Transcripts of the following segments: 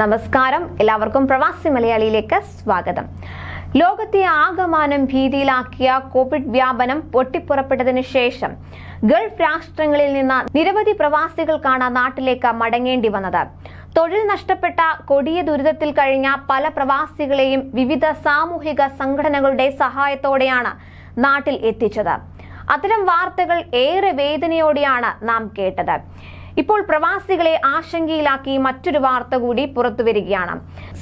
നമസ്കാരം. എല്ലാവർക്കും പ്രവാസി മലയാളിയിലേക്ക് സ്വാഗതം. ലോകത്തെ ആകമാനം ഭീതിയിലാക്കിയ കോവിഡ് വ്യാപനം പൊട്ടിപ്പുറപ്പെട്ടതിന് ശേഷം ഗൾഫ് രാഷ്ട്രങ്ങളിൽ നിന്ന് നിരവധി പ്രവാസികൾക്കാണ് നാട്ടിലേക്ക് മടങ്ങേണ്ടി വന്നത്. തൊഴിൽ നഷ്ടപ്പെട്ട കൊടിയ ദുരിതത്തിൽ കഴിഞ്ഞ പല പ്രവാസികളെയും വിവിധ സാമൂഹിക സംഘടനകളുടെ സഹായത്തോടെയാണ് നാട്ടിൽ എത്തിച്ചത്. അത്തരം വാർത്തകൾ ഏറെ വേദനയോടെയാണ് നാം കേട്ടത്. ഇപ്പോൾ പ്രവാസികളെ ആശങ്കയിലാക്കി മറ്റൊരു വാർത്ത കൂടി പുറത്തുവരികയാണ്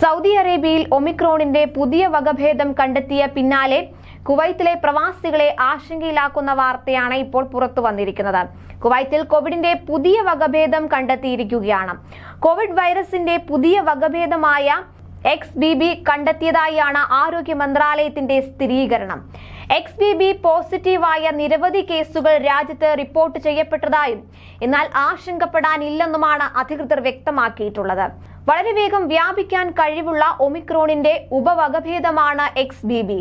സൗദി അറേബ്യയിൽ ഒമിക്രോണിന്റെ പുതിയ വകഭേദം കണ്ടെത്തിയ പിന്നാലെ കുവൈത്തിലെ പ്രവാസികളെ ആശങ്കയിലാക്കുന്ന വാർത്തയാണ് ഇപ്പോൾ പുറത്തു വന്നിരിക്കുന്നത്. കുവൈത്തിൽ കോവിഡിന്റെ പുതിയ വകഭേദം കണ്ടെത്തിയിരിക്കുകയാണ്. കോവിഡ് വൈറസിന്റെ പുതിയ വകഭേദമായ എക്സ് ബി ബി കണ്ടെത്തിയതായാണ് ആരോഗ്യ മന്ത്രാലയത്തിന്റെ സ്ഥിരീകരണം. എക്സ് ബി ബി പോസിറ്റീവായ നിരവധി കേസുകൾ രാജ്യത്ത് റിപ്പോർട്ട് ചെയ്യപ്പെട്ടതായും എന്നാൽ ആശങ്കപ്പെടാനില്ലെന്നുമാണ് അധികൃതർ വ്യക്തമാക്കിയിട്ടുള്ളത്. വളരെ വേഗം വ്യാപിക്കാൻ കഴിവുള്ള ഒമിക്രോണിന്റെ ഉപവകഭേദമാണ് എക്സ് ബി ബി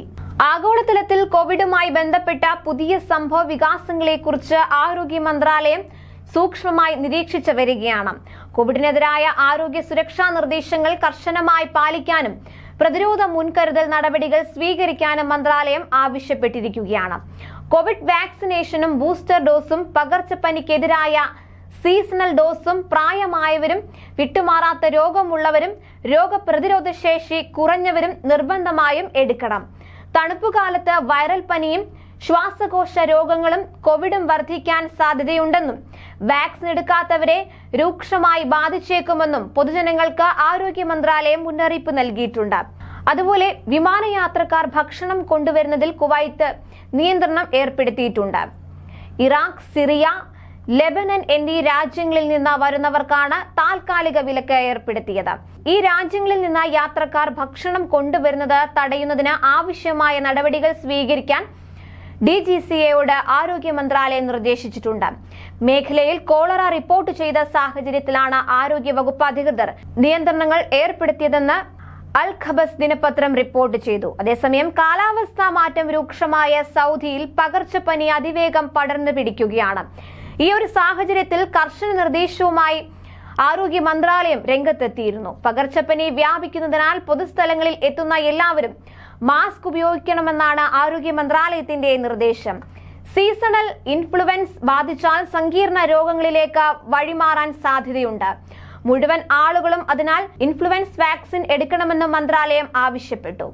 ആഗോളതലത്തിൽ കോവിഡുമായി ബന്ധപ്പെട്ട പുതിയ സംഭവ വികാസങ്ങളെക്കുറിച്ച് ആരോഗ്യ മന്ത്രാലയം സൂക്ഷ്മമായി നിരീക്ഷിച്ചു വരികയാണ്. കോവിഡിനെതിരായ ആരോഗ്യ സുരക്ഷാ നിർദ്ദേശങ്ങൾ കർശനമായി പാലിക്കാനും പ്രതിരോധ മുൻകരുതൽ നടപടികൾ സ്വീകരിക്കാനും മന്ത്രാലയം ആവശ്യപ്പെട്ടിരിക്കുകയാണ്. കോവിഡ് വാക്സിനേഷനും ബൂസ്റ്റർ ഡോസും പകർച്ചപ്പനിക്കെതിരായ സീസണൽ ഡോസും പ്രായമായവരും വിട്ടുമാറാത്ത രോഗമുള്ളവരും രോഗപ്രതിരോധ ശേഷി കുറഞ്ഞവരും നിർബന്ധമായും എടുക്കണം. തണുപ്പുകാലത്ത് വൈറൽ പനിയും ശ്വാസകോശ രോഗങ്ങളും കോവിഡും വർദ്ധിക്കാൻ സാധ്യതയുണ്ടെന്നും വാക്സിൻ എടുക്കാത്തവരെ രൂക്ഷമായി ബാധിച്ചേക്കുമെന്നും പൊതുജനങ്ങൾക്ക് ആരോഗ്യ മന്ത്രാലയം മുന്നറിയിപ്പ് നൽകിയിട്ടുണ്ട്. അതുപോലെ വിമാനയാത്രക്കാർ ഭക്ഷണം കൊണ്ടുവരുന്നതിൽ കുവൈത്ത് നിയന്ത്രണം ഏർപ്പെടുത്തിയിട്ടുണ്ട്. ഇറാഖ് സിറിയ ലെബനൻ എന്നീ രാജ്യങ്ങളിൽ നിന്ന് വരുന്നവർക്കാണ് താൽക്കാലിക വിലക്ക് ഏർപ്പെടുത്തിയത്. ഈ രാജ്യങ്ങളിൽ നിന്ന് യാത്രക്കാർ ഭക്ഷണം കൊണ്ടുവരുന്നത് തടയുന്നതിന് ആവശ്യമായ നടപടികൾ സ്വീകരിക്കാൻ ഡി ജി സി എയോട് ആരോഗ്യ മന്ത്രാലയം നിർദ്ദേശിച്ചിട്ടുണ്ട്. മേഖലയിൽ കോളറ റിപ്പോർട്ട് ചെയ്ത സാഹചര്യത്തിലാണ് ആരോഗ്യ വകുപ്പ് അധികൃതർ നിയന്ത്രണങ്ങൾ ഏർപ്പെടുത്തിയതെന്ന് അൽ ഖബസ് ദിനപത്രം റിപ്പോർട്ട് ചെയ്തു. അതേസമയം കാലാവസ്ഥാ മാറ്റം രൂക്ഷമായ സൗദിയിൽ പകർച്ചപ്പനി അതിവേഗം പടർന്നു പിടിക്കുകയാണ്. ഈ ഒരു സാഹചര്യത്തിൽ കർശന നിർദ്ദേശവുമായി ആരോഗ്യ മന്ത്രാലയം രംഗത്തെത്തിയിരുന്നു. പകർച്ചപ്പനി വ്യാപിക്കുന്നതിനാൽ പൊതുസ്ഥലങ്ങളിൽ എത്തുന്ന എല്ലാവരും മാസ്ക് ഉപയോഗിക്കണമെന്നാണ് ആരോഗ്യ മന്ത്രാലയത്തിന്റെ നിർദ്ദേശം. സീസണൽ ഇൻഫ്ലുവൻസ് ബാധിച്ചാൽ സങ്കീർണ രോഗങ്ങളിലേക്ക് വഴിമാറാൻ സാധ്യതയുണ്ട്. മുഴുവൻ ആളുകളും അതിനാൽ ഇൻഫ്ലുവൻസ് വാക്സിൻ എടുക്കണമെന്നും മന്ത്രാലയം ആവശ്യപ്പെട്ടു.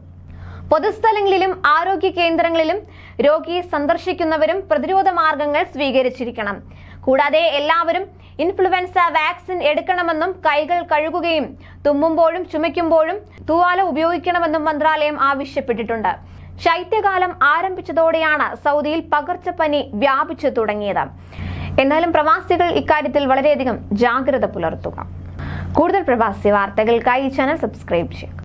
പൊതുസ്ഥലങ്ങളിലും ആരോഗ്യ കേന്ദ്രങ്ങളിലും രോഗിയെ സന്ദർശിക്കുന്നവരും പ്രതിരോധ മാർഗങ്ങൾ സ്വീകരിച്ചിരിക്കണം. കൂടാതെ എല്ലാവരും ഇൻഫ്ലുവൻസ വാക്സിൻ എടുക്കണമെന്നും കൈകൾ കഴുകുകയും തുമ്മുമ്പോഴും ചുമയ്ക്കുമ്പോഴും തൂവാല ഉപയോഗിക്കണമെന്നും മന്ത്രാലയം ആവശ്യപ്പെട്ടിട്ടുണ്ട്. ശൈത്യകാലം ആരംഭിച്ചതോടെയാണ് സൗദിയിൽ പകർച്ചപ്പനി വ്യാപിച്ചു തുടങ്ങിയത്. എന്നാലും പ്രവാസികൾ ഇക്കാര്യത്തിൽ വളരെയധികം ജാഗ്രത പുലർത്തുക. കൂടുതൽ പ്രവാസി വാർത്തകൾക്കായി ചാനൽ സബ്സ്ക്രൈബ് ചെയ്യും